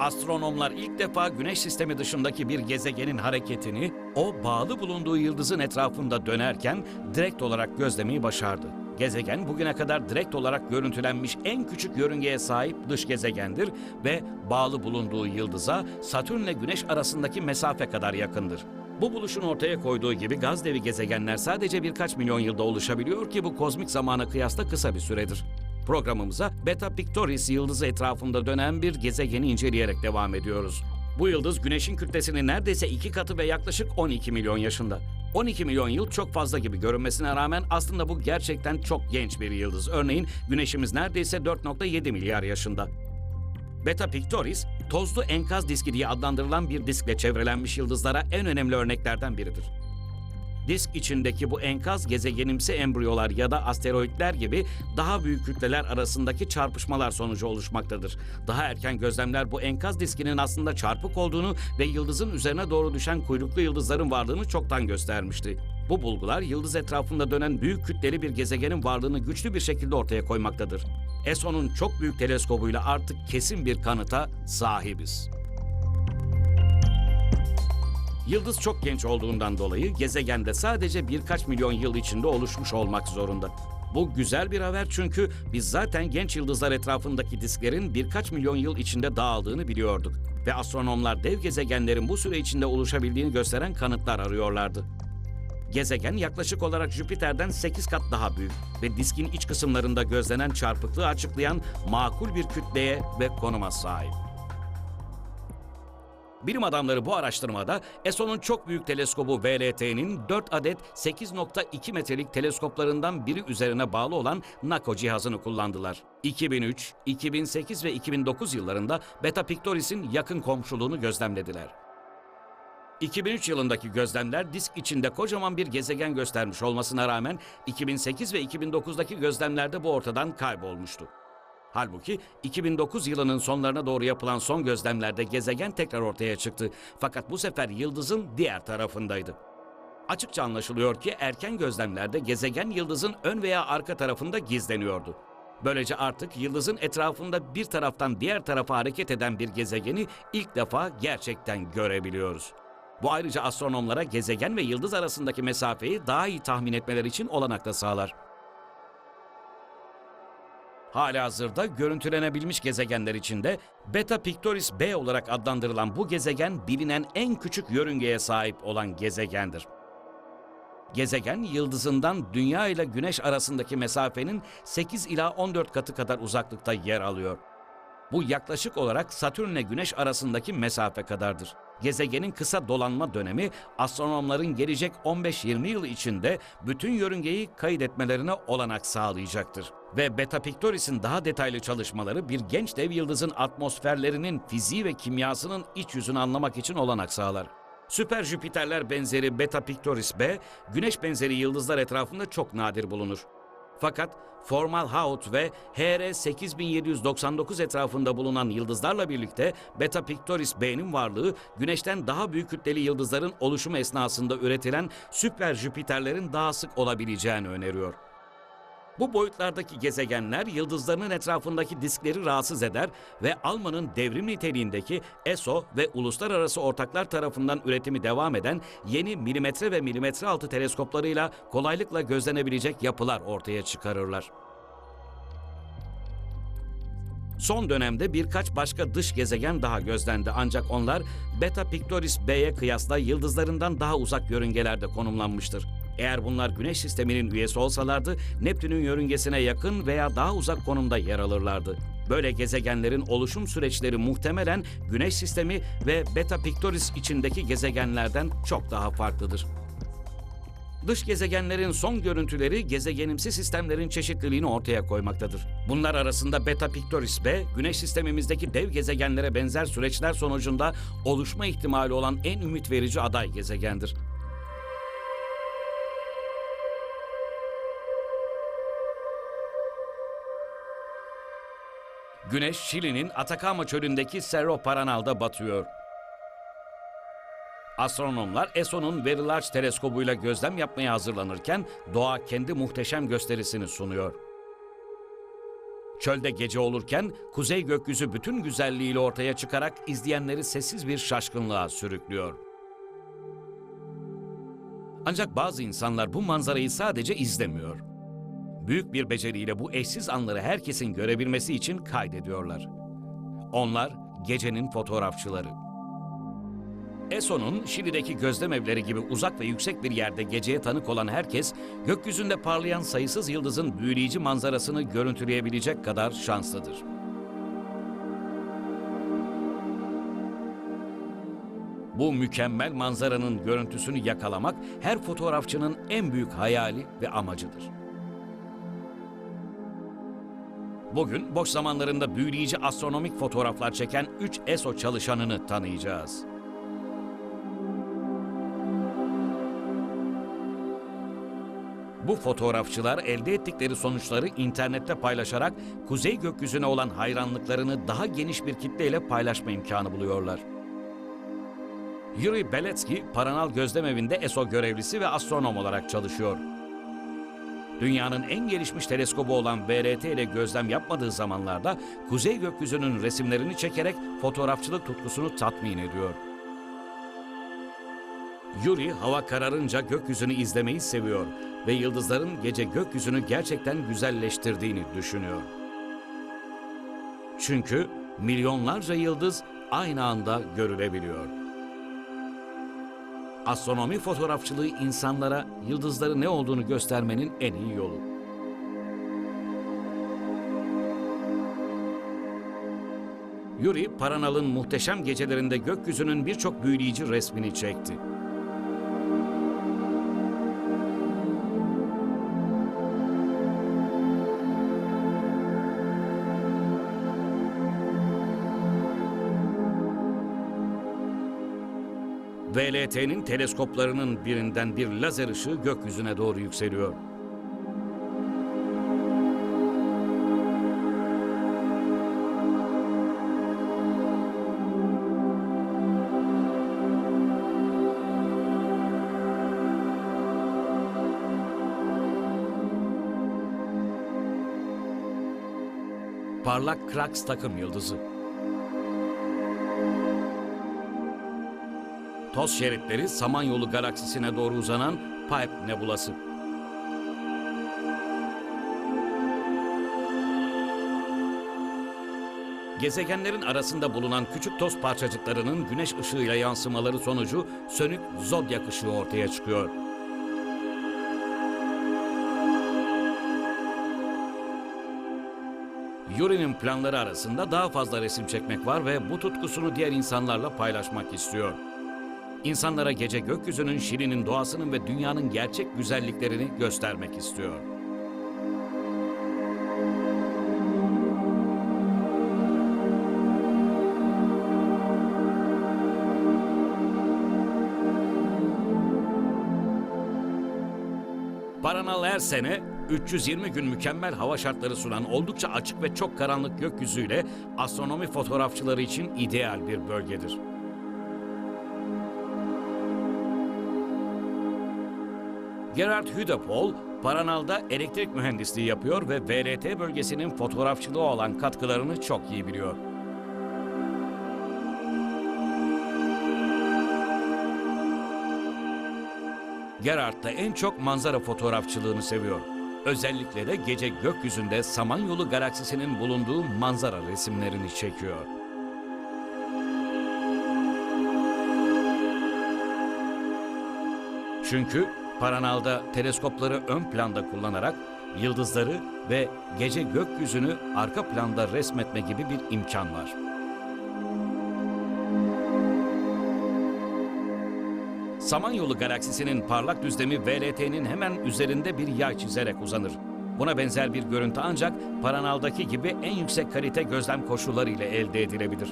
Astronomlar ilk defa Güneş sistemi dışındaki bir gezegenin hareketini o bağlı bulunduğu yıldızın etrafında dönerken direkt olarak gözlemeyi başardı. Gezegen bugüne kadar direkt olarak görüntülenmiş en küçük yörüngeye sahip dış gezegendir ve bağlı bulunduğu yıldıza Satürn ile Güneş arasındaki mesafe kadar yakındır. Bu buluşun ortaya koyduğu gibi gaz devi gezegenler sadece birkaç milyon yılda oluşabiliyor ki bu kozmik zamana kıyasla kısa bir süredir. Programımıza Beta Pictoris yıldızı etrafında dönen bir gezegeni inceleyerek devam ediyoruz. Bu yıldız Güneş'in kütlesinin neredeyse iki katı ve yaklaşık 12 milyon yaşında. 12 milyon yıl çok fazla gibi görünmesine rağmen aslında bu gerçekten çok genç bir yıldız. Örneğin Güneş'imiz neredeyse 4.7 milyar yaşında. Beta Pictoris, tozlu enkaz diski diye adlandırılan bir diskle çevrelenmiş yıldızlara en önemli örneklerden biridir. Disk içindeki bu enkaz gezegenimsi embriyolar ya da asteroitler gibi daha büyük kütleler arasındaki çarpışmalar sonucu oluşmaktadır. Daha erken gözlemler bu enkaz diskinin aslında çarpık olduğunu ve yıldızın üzerine doğru düşen kuyruklu yıldızların varlığını çoktan göstermişti. Bu bulgular yıldız etrafında dönen büyük kütleli bir gezegenin varlığını güçlü bir şekilde ortaya koymaktadır. ESO'nun çok büyük teleskobuyla artık kesin bir kanıta sahibiz. Yıldız çok genç olduğundan dolayı gezegende sadece birkaç milyon yıl içinde oluşmuş olmak zorunda. Bu güzel bir haber çünkü biz zaten genç yıldızlar etrafındaki disklerin birkaç milyon yıl içinde dağıldığını biliyorduk. Ve astronomlar dev gezegenlerin bu süre içinde oluşabildiğini gösteren kanıtlar arıyorlardı. Gezegen yaklaşık olarak Jüpiter'den 8 kat daha büyük ve diskin iç kısımlarında gözlenen çarpıklığı açıklayan makul bir kütleye ve konuma sahip. Bilim adamları bu araştırmada ESO'nun çok büyük teleskobu VLT'nin 4 adet 8.2 metrelik teleskoplarından biri üzerine bağlı olan NACO cihazını kullandılar. 2003, 2008 ve 2009 yıllarında Beta Pictoris'in yakın komşuluğunu gözlemlediler. 2003 yılındaki gözlemler disk içinde kocaman bir gezegen göstermiş olmasına rağmen 2008 ve 2009'daki gözlemlerde bu ortadan kaybolmuştu. Halbuki 2009 yılının sonlarına doğru yapılan son gözlemlerde gezegen tekrar ortaya çıktı. Fakat bu sefer yıldızın diğer tarafındaydı. Açıkça anlaşılıyor ki erken gözlemlerde gezegen yıldızın ön veya arka tarafında gizleniyordu. Böylece artık yıldızın etrafında bir taraftan diğer tarafa hareket eden bir gezegeni ilk defa gerçekten görebiliyoruz. Bu ayrıca astronomlara gezegen ve yıldız arasındaki mesafeyi daha iyi tahmin etmeleri için olanak da sağlar. Halihazırda görüntülenebilmiş gezegenler içinde Beta Pictoris B olarak adlandırılan bu gezegen bilinen en küçük yörüngeye sahip olan gezegendir. Gezegen yıldızından Dünya ile Güneş arasındaki mesafenin 8 ila 14 katı kadar uzaklıkta yer alıyor. Bu yaklaşık olarak Satürn ile Güneş arasındaki mesafe kadardır. Gezegenin kısa dolanma dönemi astronomların gelecek 15-20 yıl içinde bütün yörüngeyi kaydetmelerine olanak sağlayacaktır. Ve Beta Pictoris'in daha detaylı çalışmaları bir genç dev yıldızın atmosferlerinin fiziği ve kimyasının iç yüzünü anlamak için olanak sağlar. Süper Jüpiterler benzeri Beta Pictoris B, Güneş benzeri yıldızlar etrafında çok nadir bulunur. Fakat Fomalhaut ve HR 8799 etrafında bulunan yıldızlarla birlikte Beta Pictoris B'nin varlığı Güneş'ten daha büyük kütleli yıldızların oluşumu esnasında üretilen süper Jüpiterlerin daha sık olabileceğini öneriyor. Bu boyutlardaki gezegenler yıldızlarının etrafındaki diskleri rahatsız eder ve Alman'ın devrim niteliğindeki ESO ve uluslararası ortaklar tarafından üretimi devam eden yeni milimetre ve milimetre altı teleskoplarıyla kolaylıkla gözlenebilecek yapılar ortaya çıkarırlar. Son dönemde birkaç başka dış gezegen daha gözlendi ancak onlar Beta Pictoris B'ye kıyasla yıldızlarından daha uzak yörüngelerde konumlanmıştır. Eğer bunlar Güneş sisteminin üyesi olsalardı Neptün'ün yörüngesine yakın veya daha uzak konumda yer alırlardı. Böyle gezegenlerin oluşum süreçleri muhtemelen Güneş sistemi ve Beta Pictoris içindeki gezegenlerden çok daha farklıdır. Dış gezegenlerin son görüntüleri gezegenimsi sistemlerin çeşitliliğini ortaya koymaktadır. Bunlar arasında Beta Pictoris B, Güneş sistemimizdeki dev gezegenlere benzer süreçler sonucunda oluşma ihtimali olan en ümit verici aday gezegendir. Güneş, Şili'nin Atacama çölündeki Cerro Paranal'da batıyor. Astronomlar ESO'nun Very Large teleskobuyla gözlem yapmaya hazırlanırken doğa kendi muhteşem gösterisini sunuyor. Çölde gece olurken kuzey gökyüzü bütün güzelliğiyle ortaya çıkarak izleyenleri sessiz bir şaşkınlığa sürüklüyor. Ancak bazı insanlar bu manzarayı sadece izlemiyor. Büyük bir beceriyle bu eşsiz anları herkesin görebilmesi için kaydediyorlar. Onlar gecenin fotoğrafçıları. ESO'nun Şili'deki gözlem evleri gibi uzak ve yüksek bir yerde geceye tanık olan herkes, gökyüzünde parlayan sayısız yıldızın büyüleyici manzarasını görüntüleyebilecek kadar şanslıdır. Bu mükemmel manzaranın görüntüsünü yakalamak her fotoğrafçının en büyük hayali ve amacıdır. Bugün boş zamanlarında büyüleyici astronomik fotoğraflar çeken 3 ESO çalışanını tanıyacağız. Bu fotoğrafçılar elde ettikleri sonuçları internette paylaşarak kuzey gökyüzüne olan hayranlıklarını daha geniş bir kitleyle paylaşma imkanı buluyorlar. Yuri Beletski, Paranal Gözlem Evi'nde ESO görevlisi ve astronom olarak çalışıyor. Dünyanın en gelişmiş teleskobu olan VRT ile gözlem yapmadığı zamanlarda kuzey gökyüzünün resimlerini çekerek fotoğrafçılık tutkusunu tatmin ediyor. Yuri hava kararınca gökyüzünü izlemeyi seviyor ve yıldızların gece gökyüzünü gerçekten güzelleştirdiğini düşünüyor. Çünkü milyonlarca yıldız aynı anda görülebiliyor. Astronomi fotoğrafçılığı insanlara yıldızları ne olduğunu göstermenin en iyi yolu. Yuri, Paranal'ın muhteşem gecelerinde gökyüzünün birçok büyüleyici resmini çekti. VLT'nin teleskoplarının birinden bir lazer ışığı gökyüzüne doğru yükseliyor. Parlak Krax takım yıldızı. Toz şeritleri Samanyolu galaksisine doğru uzanan Pipe Nebulası. Gezegenlerin arasında bulunan küçük toz parçacıklarının güneş ışığıyla yansımaları sonucu sönük zodyak ışığı ortaya çıkıyor. Yuri'nin planları arasında daha fazla resim çekmek var ve bu tutkusunu diğer insanlarla paylaşmak istiyor. İnsanlara gece gökyüzünün Şili'nin doğasının ve dünyanın gerçek güzelliklerini göstermek istiyor. Paranal her sene 320 gün mükemmel hava şartları sunan oldukça açık ve çok karanlık gökyüzüyle astronomi fotoğrafçıları için ideal bir bölgedir. Gerard Hüdepol, Paranal'da elektrik mühendisliği yapıyor ve VRT bölgesinin fotoğrafçılığı olan katkılarını çok iyi biliyor. Gerard da en çok manzara fotoğrafçılığını seviyor. Özellikle de gece gökyüzünde Samanyolu galaksisinin bulunduğu manzara resimlerini çekiyor. Çünkü Paranal'da teleskopları ön planda kullanarak yıldızları ve gece gökyüzünü arka planda resmetme gibi bir imkan var. Samanyolu galaksisinin parlak düzlemi VLT'nin hemen üzerinde bir yay çizerek uzanır. Buna benzer bir görüntü ancak Paranal'daki gibi en yüksek kalite gözlem koşulları ile elde edilebilir.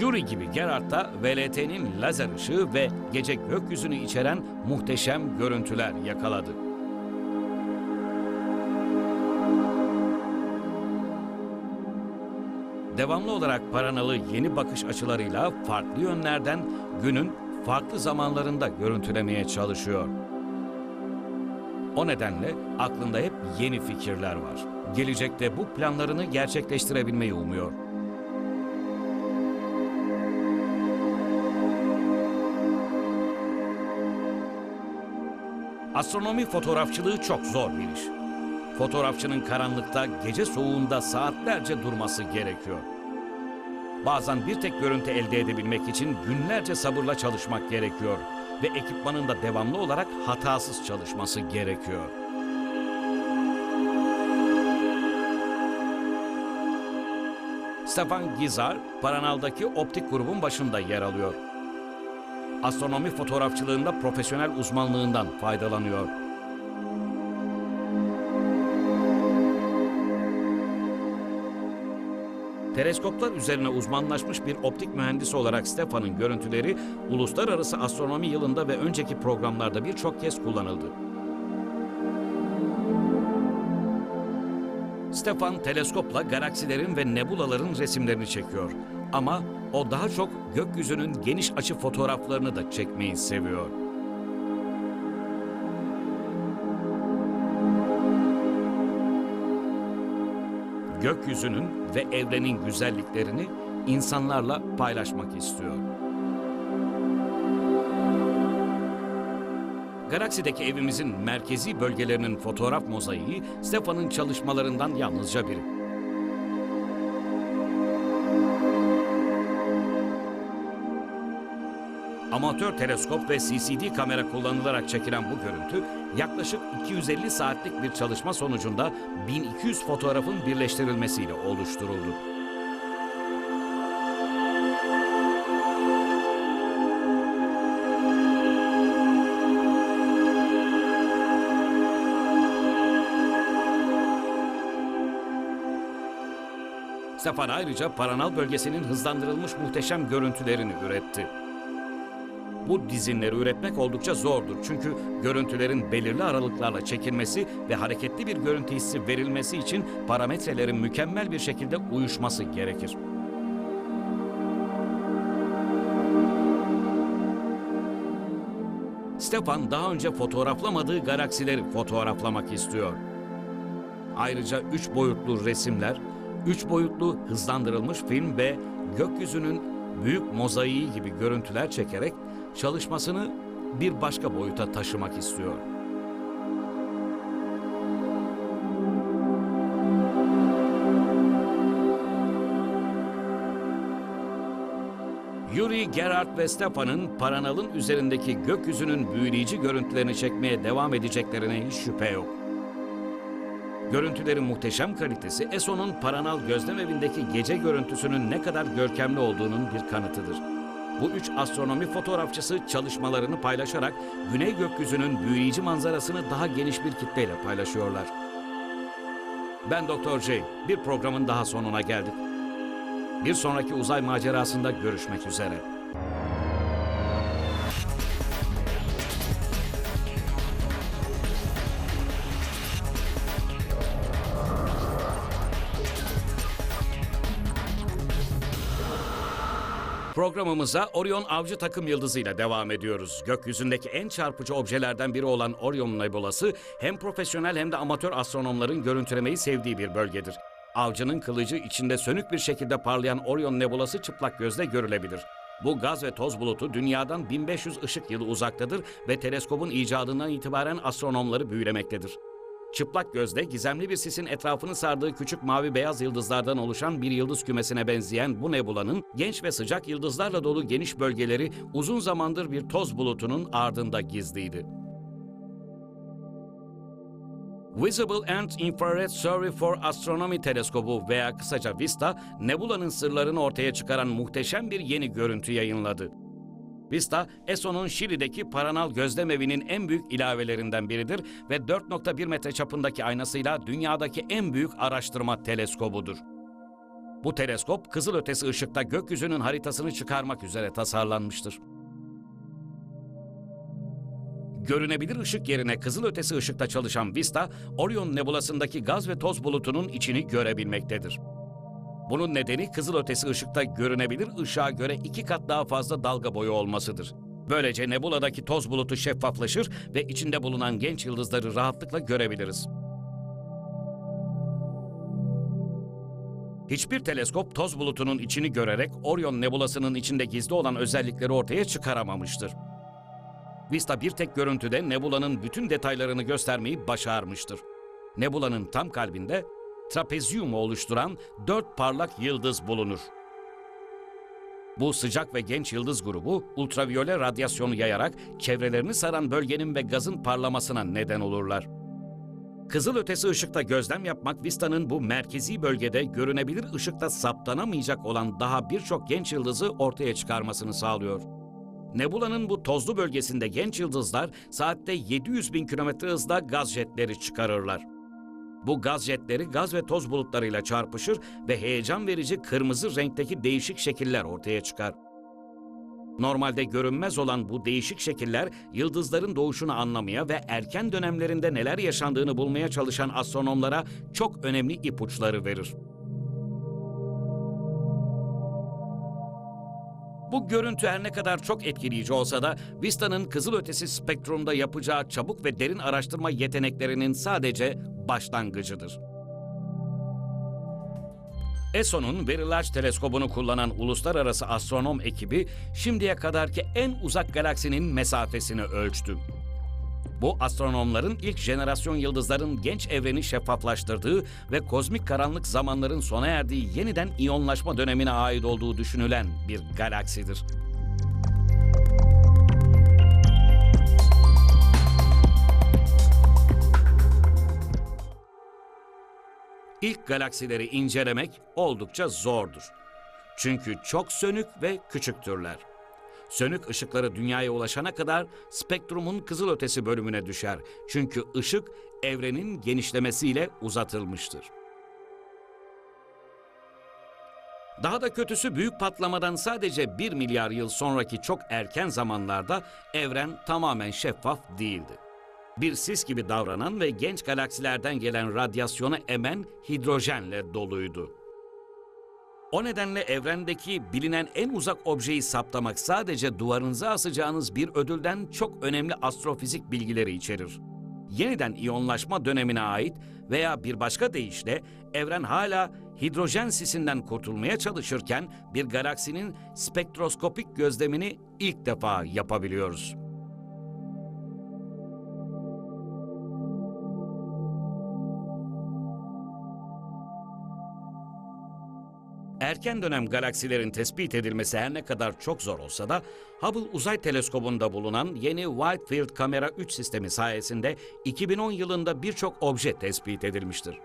Yuri gibi Gerard da VLT'nin lazer ışığı ve gece gökyüzünü içeren muhteşem görüntüler yakaladı. Devamlı olarak Paranalı yeni bakış açılarıyla farklı yönlerden günün farklı zamanlarında görüntülemeye çalışıyor. O nedenle aklında hep yeni fikirler var. Gelecekte bu planlarını gerçekleştirebilmeyi umuyor. Astronomi fotoğrafçılığı çok zor bir iş. Fotoğrafçının karanlıkta, gece soğuğunda saatlerce durması gerekiyor. Bazen bir tek görüntü elde edebilmek için günlerce sabırla çalışmak gerekiyor ve ekipmanın da devamlı olarak hatasız çalışması gerekiyor. Stefan Gizar, Paranal'daki optik grubun başında yer alıyor. Astronomi fotoğrafçılığında profesyonel uzmanlığından faydalanıyor. Teleskoplar üzerine uzmanlaşmış bir optik mühendisi olarak Stefan'ın görüntüleri Uluslararası Astronomi Yılında ve önceki programlarda birçok kez kullanıldı. Stefan teleskopla galaksilerin ve nebulaların resimlerini çekiyor. Ama o daha çok gökyüzünün geniş açı fotoğraflarını da çekmeyi seviyor. Gökyüzünün ve evrenin güzelliklerini insanlarla paylaşmak istiyor. Galaksideki evimizin merkezi bölgelerinin fotoğraf mozaiği Stefan'ın çalışmalarından yalnızca biri. Amatör teleskop ve CCD kamera kullanılarak çekilen bu görüntü yaklaşık 250 saatlik bir çalışma sonucunda 1200 fotoğrafın birleştirilmesiyle oluşturuldu. Stefan ayrıca Paranal bölgesinin hızlandırılmış muhteşem görüntülerini üretti. Bu dizinleri üretmek oldukça zordur çünkü görüntülerin belirli aralıklarla çekilmesi ve hareketli bir görüntü hissi verilmesi için parametrelerin mükemmel bir şekilde uyuşması gerekir. Stefan daha önce fotoğraflamadığı galaksileri fotoğraflamak istiyor. Ayrıca üç boyutlu resimler, üç boyutlu hızlandırılmış film ve gökyüzünün büyük mozaiği gibi görüntüler çekerek çalışmasını bir başka boyuta taşımak istiyor. Yuri Gerard ve Stefan'ın Paranal'ın üzerindeki gökyüzünün büyüleyici görüntülerini çekmeye devam edeceklerine hiç şüphe yok. Görüntülerin muhteşem kalitesi ESO'nun Paranal gözlem evindeki gece görüntüsünün ne kadar görkemli olduğunun bir kanıtıdır. Bu üç astronomi fotoğrafçısı çalışmalarını paylaşarak güney gökyüzünün büyüleyici manzarasını daha geniş bir kitleyle paylaşıyorlar. Ben Doktor J. Bir programın daha sonuna geldik. Bir sonraki uzay macerasında görüşmek üzere. Programımıza Orion Avcı Takım Yıldızı ile devam ediyoruz. Gökyüzündeki en çarpıcı objelerden biri olan Orion Nebulası hem profesyonel hem de amatör astronomların görüntülemeyi sevdiği bir bölgedir. Avcının kılıcı içinde sönük bir şekilde parlayan Orion Nebulası çıplak gözle görülebilir. Bu gaz ve toz bulutu dünyadan 1500 ışık yılı uzaktadır ve teleskobun icadından itibaren astronomları büyülemektedir. Çıplak gözle gizemli bir sisin etrafını sardığı küçük mavi beyaz yıldızlardan oluşan bir yıldız kümesine benzeyen bu nebulanın genç ve sıcak yıldızlarla dolu geniş bölgeleri uzun zamandır bir toz bulutunun ardında gizliydi. Visible and Infrared Survey for Astronomy teleskobu veya kısaca VISTA, nebulanın sırlarını ortaya çıkaran muhteşem bir yeni görüntü yayınladı. VISTA, ESO'nun Şili'deki Paranal Gözlem Evi'nin en büyük ilavelerinden biridir ve 4.1 metre çapındaki aynasıyla dünyadaki en büyük araştırma teleskobudur. Bu teleskop kızılötesi ışıkta gökyüzünün haritasını çıkarmak üzere tasarlanmıştır. Görünebilir ışık yerine kızılötesi ışıkta çalışan Vista, Orion nebulasındaki gaz ve toz bulutunun içini görebilmektedir. Bunun nedeni kızılötesi ışıkta görünebilir ışığa göre iki kat daha fazla dalga boyu olmasıdır. Böylece nebuladaki toz bulutu şeffaflaşır ve içinde bulunan genç yıldızları rahatlıkla görebiliriz. Hiçbir teleskop toz bulutunun içini görerek Orion nebulasının içinde gizli olan özellikleri ortaya çıkaramamıştır. Vista bir tek görüntüde nebulanın bütün detaylarını göstermeyi başarmıştır. Nebulanın tam kalbinde trapezyumu oluşturan dört parlak yıldız bulunur. Bu sıcak ve genç yıldız grubu ultraviyole radyasyonu yayarak çevrelerini saran bölgenin ve gazın parlamasına neden olurlar. Kızıl ötesi ışıkta gözlem yapmak Vista'nın bu merkezi bölgede görünebilir ışıkta saptanamayacak olan daha birçok genç yıldızı ortaya çıkarmasını sağlıyor. Nebula'nın bu tozlu bölgesinde genç yıldızlar saatte 700 bin kilometre hızla gaz jetleri çıkarırlar. Bu gaz jetleri gaz ve toz bulutlarıyla çarpışır ve heyecan verici kırmızı renkteki değişik şekiller ortaya çıkar. Normalde görünmez olan bu değişik şekiller yıldızların doğuşunu anlamaya ve erken dönemlerinde neler yaşandığını bulmaya çalışan astronomlara çok önemli ipuçları verir. Bu görüntü her ne kadar çok etkileyici olsa da Vista'nın kızılötesi spektrumda yapacağı çabuk ve derin araştırma yeteneklerinin sadece başlangıcıdır. ESO'nun Very Large teleskobunu kullanan uluslararası astronom ekibi şimdiye kadarki en uzak galaksinin mesafesini ölçtü. Bu astronomların ilk jenerasyon yıldızların genç evreni şeffaflaştırdığı ve kozmik karanlık zamanların sona erdiği yeniden iyonlaşma dönemine ait olduğu düşünülen bir galaksidir. İlk galaksileri incelemek oldukça zordur. Çünkü çok sönük ve küçüktürler. Sönük ışıkları dünyaya ulaşana kadar spektrumun kızılötesi bölümüne düşer. Çünkü ışık evrenin genişlemesiyle uzatılmıştır. Daha da kötüsü büyük patlamadan sadece 1 milyar yıl sonraki çok erken zamanlarda evren tamamen şeffaf değildi. Bir sis gibi davranan ve genç galaksilerden gelen radyasyonu emen hidrojenle doluydu. O nedenle evrendeki bilinen en uzak objeyi saptamak sadece duvarınıza asacağınız bir ödülden çok önemli astrofizik bilgileri içerir. Yeniden iyonlaşma dönemine ait veya bir başka deyişle evren hala hidrojen sisinden kurtulmaya çalışırken bir galaksinin spektroskopik gözlemini ilk defa yapabiliyoruz. Erken dönem galaksilerin tespit edilmesi her ne kadar çok zor olsa da Hubble Uzay Teleskobu'nda bulunan yeni Wide Field Kamera 3 sistemi sayesinde 2010 yılında birçok obje tespit edilmiştir.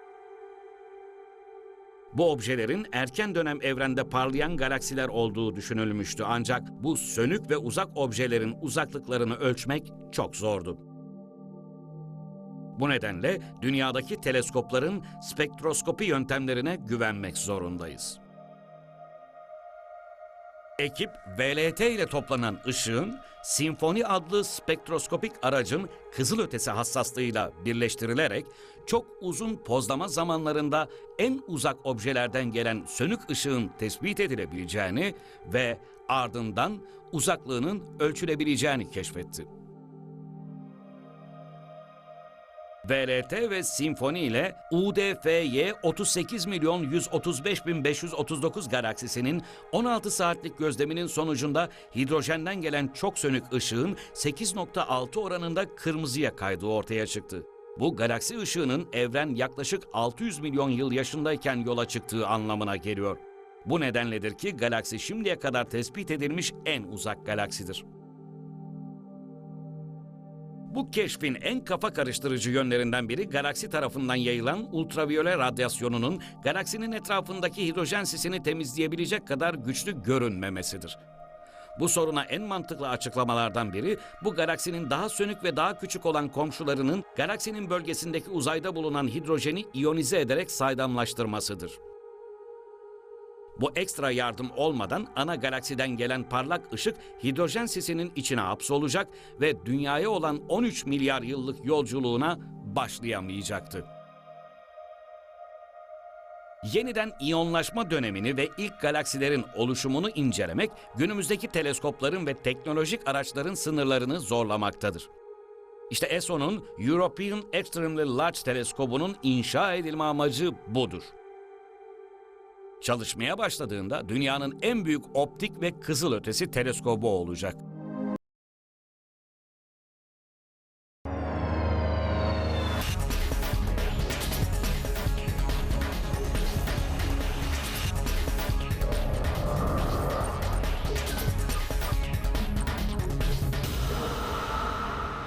Bu objelerin erken dönem evrende parlayan galaksiler olduğu düşünülmüştü ancak bu sönük ve uzak objelerin uzaklıklarını ölçmek çok zordu. Bu nedenle dünyadaki teleskopların spektroskopi yöntemlerine güvenmek zorundayız. Ekip VLT ile toplanan ışığın Sinfoni adlı spektroskopik aracın kızılötesi hassaslığıyla birleştirilerek çok uzun pozlama zamanlarında en uzak objelerden gelen sönük ışığın tespit edilebileceğini ve ardından uzaklığının ölçülebileceğini keşfetti. VLT ve Sinfoni ile UDFY 38 milyon 135 bin 539 galaksisinin 16 saatlik gözleminin sonucunda hidrojenden gelen çok sönük ışığın 8.6 oranında kırmızıya kaydığı ortaya çıktı. Bu galaksi ışığının evren yaklaşık 600 milyon yıl yaşındayken yola çıktığı anlamına geliyor. Bu nedenledir ki galaksi şimdiye kadar tespit edilmiş en uzak galaksidir. Bu keşfin en kafa karıştırıcı yönlerinden biri galaksi tarafından yayılan ultraviyole radyasyonunun galaksinin etrafındaki hidrojen sisini temizleyebilecek kadar güçlü görünmemesidir. Bu soruna en mantıklı açıklamalardan biri bu galaksinin daha sönük ve daha küçük olan komşularının galaksinin bölgesindeki uzayda bulunan hidrojeni iyonize ederek saydamlaştırmasıdır. Bu ekstra yardım olmadan ana galaksiden gelen parlak ışık hidrojen sisinin içine hapsolacak ve dünyaya olan 13 milyar yıllık yolculuğuna başlayamayacaktı. Yeniden iyonlaşma dönemini ve ilk galaksilerin oluşumunu incelemek günümüzdeki teleskopların ve teknolojik araçların sınırlarını zorlamaktadır. İşte ESO'nun European Extremely Large Teleskobu'nun inşa edilme amacı budur. Çalışmaya başladığında dünyanın en büyük optik ve kızılötesi teleskobu olacak.